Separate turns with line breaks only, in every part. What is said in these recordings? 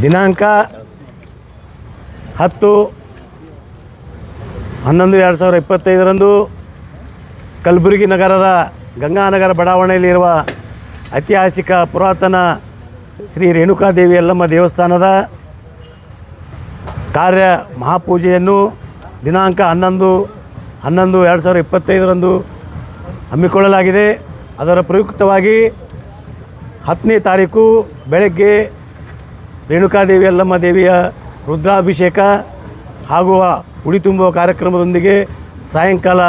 ದಿನಾಂಕ ಹತ್ತು ಹನ್ನೊಂದು ಎರಡು ಸಾವಿರ ಇಪ್ಪತ್ತೈದರಂದು ಕಲಬುರಗಿ ನಗರದ ಗಂಗಾನಗರ ಬಡಾವಣೆಯಲ್ಲಿರುವ ಐತಿಹಾಸಿಕ ಪುರಾತನ ಶ್ರೀ ರೇಣುಕಾದೇವಿ ಯಲ್ಲಮ್ಮ ದೇವಸ್ಥಾನದ ಕಾರ್ಯ ಮಹಾಪೂಜೆಯನ್ನು ದಿನಾಂಕ ಹನ್ನೊಂದು ಹನ್ನೊಂದು ಎರಡು ಸಾವಿರ ಇಪ್ಪತ್ತೈದರಂದು ಹಮ್ಮಿಕೊಳ್ಳಲಾಗಿದೆ. ಅದರ ಪ್ರಯುಕ್ತವಾಗಿ ಹತ್ತನೇ ತಾರೀಕು ಬೆಳಗ್ಗೆ ರೇಣುಕಾದೇವಿ ಅಲ್ಲಮ್ಮ ದೇವಿಯ ರುದ್ರಾಭಿಷೇಕ ಹಾಗೂ ಉಡಿ ತುಂಬುವ ಕಾರ್ಯಕ್ರಮದೊಂದಿಗೆ ಸಾಯಂಕಾಲ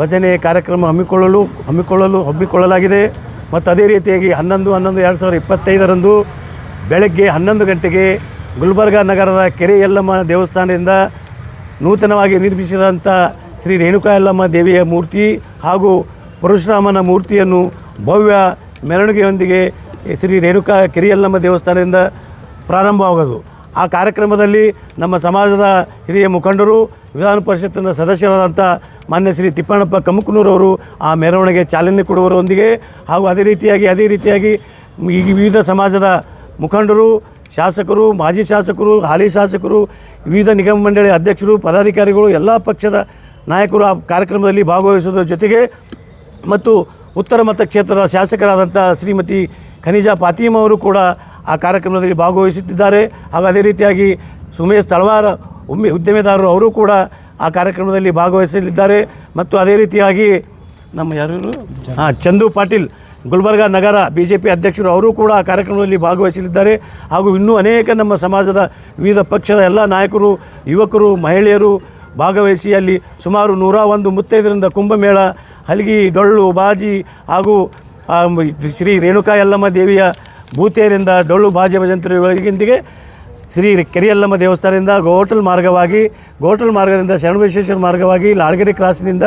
ಭಜನೆ ಕಾರ್ಯಕ್ರಮ ಹಮ್ಮಿಕೊಳ್ಳಲು ಹಮ್ಮಿಕೊಳ್ಳಲು ಹಮ್ಮಿಕೊಳ್ಳಲಾಗಿದೆ. ಮತ್ತು ಅದೇ ರೀತಿಯಾಗಿ ಹನ್ನೊಂದು ಹನ್ನೊಂದು, ಎರಡು ಸಾವಿರದ ಇಪ್ಪತ್ತೈದರಂದು ಬೆಳಗ್ಗೆ ಹನ್ನೊಂದು ಗಂಟೆಗೆ ಗುಲ್ಬರ್ಗ ನಗರದ ಕೆರೆ ಯಲ್ಲಮ್ಮ ದೇವಸ್ಥಾನದಿಂದ ನೂತನವಾಗಿ ನಿರ್ಮಿಸಿದಂಥ ಶ್ರೀ ರೇಣುಕಾ ಯಲ್ಲಮ್ಮ ದೇವಿಯ ಮೂರ್ತಿ ಹಾಗೂ ಪರಶುರಾಮನ ಮೂರ್ತಿಯನ್ನು ಭವ್ಯ ಮೆರವಣಿಗೆಯೊಂದಿಗೆ ಶ್ರೀ ರೇಣುಕಾ ಕೆರೆಯಲ್ಲಮ್ಮ ದೇವಸ್ಥಾನದಿಂದ ಪ್ರಾರಂಭವಾಗೋದು. ಆ ಕಾರ್ಯಕ್ರಮದಲ್ಲಿ ನಮ್ಮ ಸಮಾಜದ ಹಿರಿಯ ಮುಖಂಡರು, ವಿಧಾನ ಪರಿಷತ್ತಿನ ಸದಸ್ಯರಾದಂಥ ಮಾನ್ಯ ಶ್ರೀ ತಿಪ್ಪಣ್ಣಪ್ಪ ಅವರು ಆ ಮೆರವಣಿಗೆ ಚಾಲನೆ ಕೊಡುವರೊಂದಿಗೆ ಹಾಗೂ ಅದೇ ರೀತಿಯಾಗಿ ಅದೇ ರೀತಿಯಾಗಿ ಈ ವಿವಿಧ ಸಮಾಜದ ಮುಖಂಡರು, ಶಾಸಕರು, ಮಾಜಿ ಶಾಸಕರು, ಹಾಲಿ ಶಾಸಕರು, ವಿವಿಧ ನಿಗಮ ಮಂಡಳಿ ಅಧ್ಯಕ್ಷರು, ಪದಾಧಿಕಾರಿಗಳು, ಎಲ್ಲ ಪಕ್ಷದ ನಾಯಕರು ಆ ಕಾರ್ಯಕ್ರಮದಲ್ಲಿ ಭಾಗವಹಿಸುವುದರ ಜೊತೆಗೆ ಮತ್ತು ಉತ್ತರ ಮತ ಕ್ಷೇತ್ರದ ಶಾಸಕರಾದಂಥ ಶ್ರೀಮತಿ ಖನಿಜಾ ಫಾತಿಮ ಅವರು ಕೂಡ ಆ ಕಾರ್ಯಕ್ರಮದಲ್ಲಿ ಭಾಗವಹಿಸುತ್ತಿದ್ದಾರೆ. ಹಾಗೂ ಅದೇ ರೀತಿಯಾಗಿ ಸುಮೇಶ್ ತಳವಾರ ಉಮ್ಮಿ ಉದ್ಯಮೆದಾರರು ಅವರು ಕೂಡ ಆ ಕಾರ್ಯಕ್ರಮದಲ್ಲಿ ಭಾಗವಹಿಸಲಿದ್ದಾರೆ. ಮತ್ತು ಅದೇ ರೀತಿಯಾಗಿ ನಮ್ಮ ಯಾರು ಹಾಂ, ಚಂದು ಪಾಟೀಲ್, ಗುಲ್ಬರ್ಗ ನಗರ ಬಿ ಜೆ ಪಿ ಅಧ್ಯಕ್ಷರು ಅವರು ಕೂಡ ಆ ಕಾರ್ಯಕ್ರಮದಲ್ಲಿ ಭಾಗವಹಿಸಲಿದ್ದಾರೆ. ಹಾಗೂ ಇನ್ನೂ ಅನೇಕ ನಮ್ಮ ಸಮಾಜದ ವಿವಿಧ ಪಕ್ಷದ ಎಲ್ಲ ನಾಯಕರು, ಯುವಕರು, ಮಹಿಳೆಯರು ಭಾಗವಹಿಸಿ ಅಲ್ಲಿ ಸುಮಾರು ನೂರ ಒಂದು ಮುತ್ತೈದರಿಂದ ಕುಂಭಮೇಳ, ಹಲಗಿ, ಡೊಳ್ಳು, ಬಾಜಿ ಹಾಗೂ ಶ್ರೀ ರೇಣುಕಾ ಯಲ್ಲಮ್ಮ ದೇವಿಯ ಭೂತೇರಿಂದ ಡೊಳ್ಳು ಬಾಜಿ ಭಜಂತರಿಗಿಂತಿಗೆ ಶ್ರೀ ಕೆರಿಯಲ್ಲಮ್ಮ ದೇವಸ್ಥಾನದಿಂದ ಗೋಟಲ್ ಮಾರ್ಗವಾಗಿ, ಗೋಟಲ್ ಮಾರ್ಗದಿಂದ ಶರಣಬಸವೇಶ್ವರ ಮಾರ್ಗವಾಗಿ ಲಾಳ್ಗೆರೆ ಕ್ರಾಸ್ನಿಂದ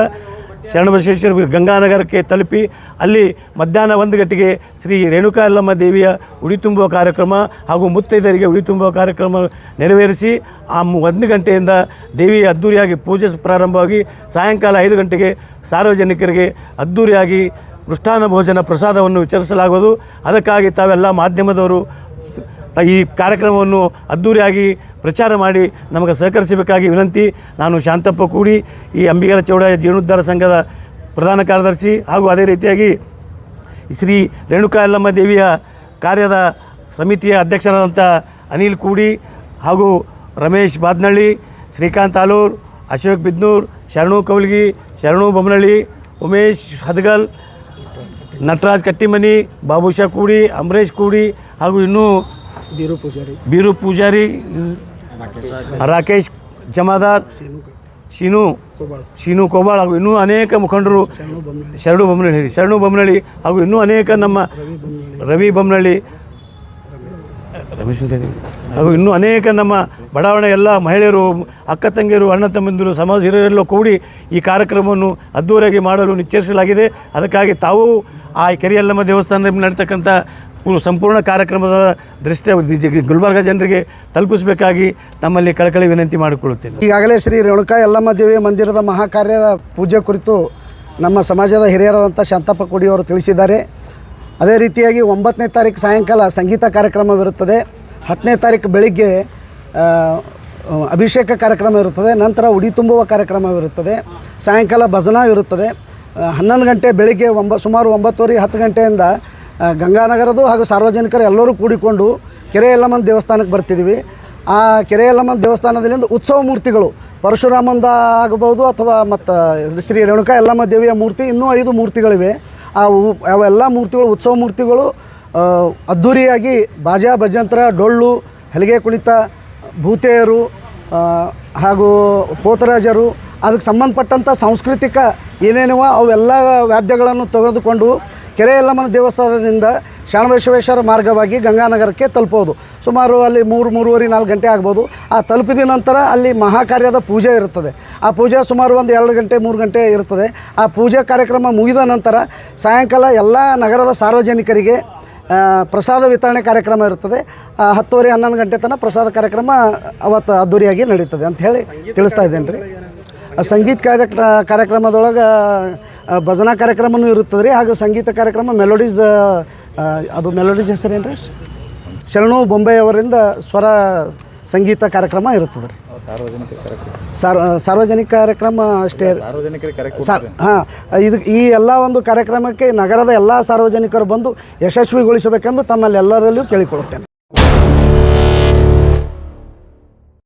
ಶರಣಬಸವೇಶ್ವರ ಗಂಗಾನಗರಕ್ಕೆ ತಲುಪಿ ಅಲ್ಲಿ ಮಧ್ಯಾಹ್ನ ಒಂದು ಗಂಟೆಗೆ ಶ್ರೀ ರೇಣುಕಾ ದೇವಿಯ ಉಡಿ ತುಂಬುವ ಕಾರ್ಯಕ್ರಮ ಹಾಗೂ ಮುತ್ತೈದರಿಗೆ ಉಡಿ ತುಂಬುವ ಕಾರ್ಯಕ್ರಮ ನೆರವೇರಿಸಿ, ಆ ಒಂದು ಗಂಟೆಯಿಂದ ದೇವಿಯ ಅದ್ಧೂರಿಯಾಗಿ ಪೂಜೆ ಪ್ರಾರಂಭವಾಗಿ ಸಾಯಂಕಾಲ ಐದು ಗಂಟೆಗೆ ಸಾರ್ವಜನಿಕರಿಗೆ ಅದ್ಧೂರಿಯಾಗಿ ಮೃಷ್ಟಾನ್ನ ಭೋಜನ ಪ್ರಸಾದವನ್ನು ವಿತರಿಸಲಾಗುವುದು ಅದಕ್ಕಾಗಿ ತಾವೆಲ್ಲ ಮಾಧ್ಯಮದವರು ಈ ಕಾರ್ಯಕ್ರಮವನ್ನು ಅದ್ಧೂರಿಯಾಗಿ ಪ್ರಚಾರ ಮಾಡಿ ನಮಗೆ ಸಹಕರಿಸಬೇಕಾಗಿ ವಿನಂತಿ. ನಾನು ಶಾಂತಪ್ಪ ಕೂಡಿ, ಈ ಅಂಬಿಗರ ಚೌಡಾಯ ಜೀರ್ಣೋದ್ಧಾರ ಸಂಘದ ಪ್ರಧಾನ ಕಾರ್ಯದರ್ಶಿ ಹಾಗೂ ಅದೇ ರೀತಿಯಾಗಿ ಶ್ರೀ ರೇಣುಕಾ ಯಲ್ಲಮ್ಮ ದೇವಿಯ ಕಾರ್ಯದ ಸಮಿತಿಯ ಅಧ್ಯಕ್ಷರಾದಂಥ ಅನಿಲ್ ಕೂಡಿ ಹಾಗೂ ರಮೇಶ್ ಬಾದ್ನಳ್ಳಿ, ಶ್ರೀಕಾಂತ್ ಆಲೂರ್, ಅಶೋಕ್ ಬಿದ್ನೂರ್, ಶರಣು ಕೌಲ್ಗಿ, ಶರಣು ಬೊಮ್ಮನಳ್ಳಿ ಉಮೇಶ್ ಹದಗಲ್ ನಟರಾಜ್ ಕಟ್ಟಿಮನಿ ಬಾಬುಷಾ ಕೂಡಿ ಅಂಬರೀಶ್ ಕೂಡಿ ಹಾಗೂ ಇನ್ನೂ
ಬೀರು ಪೂಜಾರಿ.
ಬೀರು ಪೂಜಾರಿ ರಾಕೇಶ್ ಜಮಾದಾರ್ ಶೀನು ಶೀನು ಕೋಬಾಳ್ ಹಾಗೂ ಇನ್ನೂ ಅನೇಕ ಮುಖಂಡರು
ಶರಣು ಬೊಮ್ಮನಹಳ್ಳಿ
ಶರಣು ಬೊಮ್ಮನಹಳ್ಳಿ ಹಾಗೂ ಇನ್ನೂ ಅನೇಕ ನಮ್ಮ
ರವಿ ಬೊಮ್ಮನಹಳ್ಳಿ
ರಮೇಶ್ ಹಾಗೂ ಇನ್ನೂ ಅನೇಕ ನಮ್ಮ ಬಡಾವಣೆ ಎಲ್ಲ ಮಹಿಳೆಯರು, ಅಕ್ಕ ತಂಗಿಯರು, ಅಣ್ಣ ತಮ್ಮಂದಿರು, ಸಮಾಜ ಹಿರಿಯರೆಲ್ಲ ಕೂಡಿ ಈ ಕಾರ್ಯಕ್ರಮವನ್ನು ಅದ್ದೂರಿಯಾಗಿ ಮಾಡಲು ನಿಶ್ಚಯಿಸಲಾಗಿದೆ. ಅದಕ್ಕಾಗಿ ತಾವು ಆ ಕೆರಿಯಲ್ಲಮ್ಮ ದೇವಸ್ಥಾನದಲ್ಲಿ ನಡೀತಕ್ಕಂಥ ಸಂಪೂರ್ಣ ಕಾರ್ಯಕ್ರಮದ ದೃಷ್ಟಿಯ ಗುಲ್ಬರ್ಗ ಜನರಿಗೆ ತಲುಪಿಸಬೇಕಾಗಿ ನಮ್ಮಲ್ಲಿ ಕಳಕಳಿ ವಿನಂತಿ ಮಾಡಿಕೊಳ್ಳುತ್ತೇನೆ.
ಈಗಾಗಲೇ ಶ್ರೀ ರೇಣುಕಾ ಯಲ್ಲಮ್ಮ ದೇವಿ ಮಂದಿರದ ಮಹಾಕಾರ್ಯದ ಪೂಜೆ ಕುರಿತು ನಮ್ಮ ಸಮಾಜದ ಹಿರಿಯರಾದಂಥ ಶಾಂತಪ್ಪ ಕುಡಿಯವರು ತಿಳಿಸಿದ್ದಾರೆ. ಅದೇ ರೀತಿಯಾಗಿ ಒಂಬತ್ತನೇ ತಾರೀಕು ಸಾಯಂಕಾಲ ಸಂಗೀತ ಕಾರ್ಯಕ್ರಮವಿರುತ್ತದೆ. ಹತ್ತನೇ ತಾರೀಕು ಬೆಳಿಗ್ಗೆ ಅಭಿಷೇಕ ಕಾರ್ಯಕ್ರಮ ಇರುತ್ತದೆ, ನಂತರ ಉಡಿ ತುಂಬುವ ಕಾರ್ಯಕ್ರಮವಿರುತ್ತದೆ, ಸಾಯಂಕಾಲ ಭಜನಾ ಇರುತ್ತದೆ ಹನ್ನೊಂದು ಗಂಟೆ ಬೆಳಿಗ್ಗೆ ಒಂಬ, ಸುಮಾರು ಒಂಬತ್ತುವರೆ ಹತ್ತು ಗಂಟೆಯಿಂದ ಗಂಗಾನಗರದ್ದು ಗಂಗಾನಗರದು ಹಾಗೂ ಸಾರ್ವಜನಿಕರು ಎಲ್ಲರೂ ಕೂಡಿಕೊಂಡು ಕೆರೆ ಯಲ್ಲಮ್ಮನ ದೇವಸ್ಥಾನಕ್ಕೆ ಬರ್ತಿದ್ದೀವಿ. ಆ ಕೆರೆ ಯಲ್ಲಮ್ಮನ ದೇವಸ್ಥಾನದಲ್ಲಿಂದ ಉತ್ಸವ ಮೂರ್ತಿಗಳು, ಪರಶುರಾಮಂದ ಆಗಬಹುದು ಅಥವಾ ಮತ್ತು ಶ್ರೀ ರೇಣುಕಾ ಯಲ್ಲಮ್ಮ ದೇವಿಯ ಮೂರ್ತಿ, ಇನ್ನೂ ಐದು ಮೂರ್ತಿಗಳಿವೆ. ಆ ಅವೆಲ್ಲ ಮೂರ್ತಿಗಳು, ಉತ್ಸವ ಮೂರ್ತಿಗಳು ಅದ್ಧೂರಿಯಾಗಿ ಬಾಜಾ, ಭಜಂತ್ರ, ಡೊಳ್ಳು, ಹಲಿಗೆ ಕುಣಿತ ಭೂತೆಯರು ಹಾಗೂ ಪೋತರಾಜರು, ಅದಕ್ಕೆ ಸಂಬಂಧಪಟ್ಟಂಥ ಸಾಂಸ್ಕೃತಿಕ ಏನೇನಿವ ಅವೆಲ್ಲ ವಾದ್ಯಗಳನ್ನು ತೆಗೆದುಕೊಂಡು ಕೆರೆ ಯಲ್ಲಮ್ಮನ ದೇವಸ್ಥಾನದಿಂದ ಶಾಣವೇಶ್ವೇಶ್ವರ ಮಾರ್ಗವಾಗಿ ಗಂಗಾನಗರಕ್ಕೆ ತಲುಪೋದು. ಸುಮಾರು ಅಲ್ಲಿ ಮೂರು, ಮೂರುವರೆ, ನಾಲ್ಕು ಗಂಟೆ ಆಗ್ಬೋದು. ಆ ತಲುಪಿದ ನಂತರ ಅಲ್ಲಿ ಮಹಾಕಾರ್ಯದ ಪೂಜೆ ಇರುತ್ತದೆ. ಆ ಪೂಜೆ ಸುಮಾರು ಒಂದು ಎರಡು ಗಂಟೆ, ಮೂರು ಗಂಟೆ ಇರುತ್ತದೆ. ಆ ಪೂಜಾ ಕಾರ್ಯಕ್ರಮ ಮುಗಿದ ನಂತರ ಸಾಯಂಕಾಲ ಎಲ್ಲ ನಗರದ ಸಾರ್ವಜನಿಕರಿಗೆ ಪ್ರಸಾದ ವಿತರಣೆ ಕಾರ್ಯಕ್ರಮ ಇರುತ್ತದೆ. ಆ, ಹತ್ತುವರೆ ಹನ್ನೊಂದು ಗಂಟೆ ತನಕ ಪ್ರಸಾದ ಕಾರ್ಯಕ್ರಮ ಅವತ್ತು ಅದ್ದೂರಿಯಾಗಿ ನಡೀತದೆ ಅಂತ ಹೇಳಿ ತಿಳಿಸ್ತಾ ಇದ್ದೇನೆ ರೀ. ಸಂಗೀತ ಕಾರ್ಯಕ್ರ ಕಾರ್ಯಕ್ರಮದೊಳಗೆ ಭಜನಾ ಕಾರ್ಯಕ್ರಮನೂ ಇರುತ್ತದೆ ರೀ ಹಾಗೂ ಸಂಗೀತ ಕಾರ್ಯಕ್ರಮ ಮೆಲೋಡೀಸ್ ಅದು ಮೆಲೋಡೀಸ್ ಹೆಸರೇನು ರೀ ಶರಣು ಬೊಂಬೆ ಅವರಿಂದ ಸ್ವರ ಸಂಗೀತ ಕಾರ್ಯಕ್ರಮ ಇರುತ್ತದೆ ರೀ.
ಸಾರ್ವಜನಿಕ ಕಾರ್ಯಕ್ರಮ.
ಸಾರ್ ಸಾರ್ವಜನಿಕ ಕಾರ್ಯಕ್ರಮ ಅಷ್ಟೇ.
ಸಾರ್ವಜನಿಕರಿಗೆ ಕಾರ್ಯಕ್ರಮ
ಸಾರ್ ಹಾಂ ಇದು ಈ ಎಲ್ಲ ಒಂದು ಕಾರ್ಯಕ್ರಮಕ್ಕೆ ನಗರದ ಎಲ್ಲ ಸಾರ್ವಜನಿಕರು ಬಂದು ಯಶಸ್ವಿಗೊಳಿಸಬೇಕೆಂದು ತಮ್ಮಲ್ಲಿ ಎಲ್ಲರಲ್ಲಿಯೂ ಕೇಳಿಕೊಳ್ಳುತ್ತೇನೆ.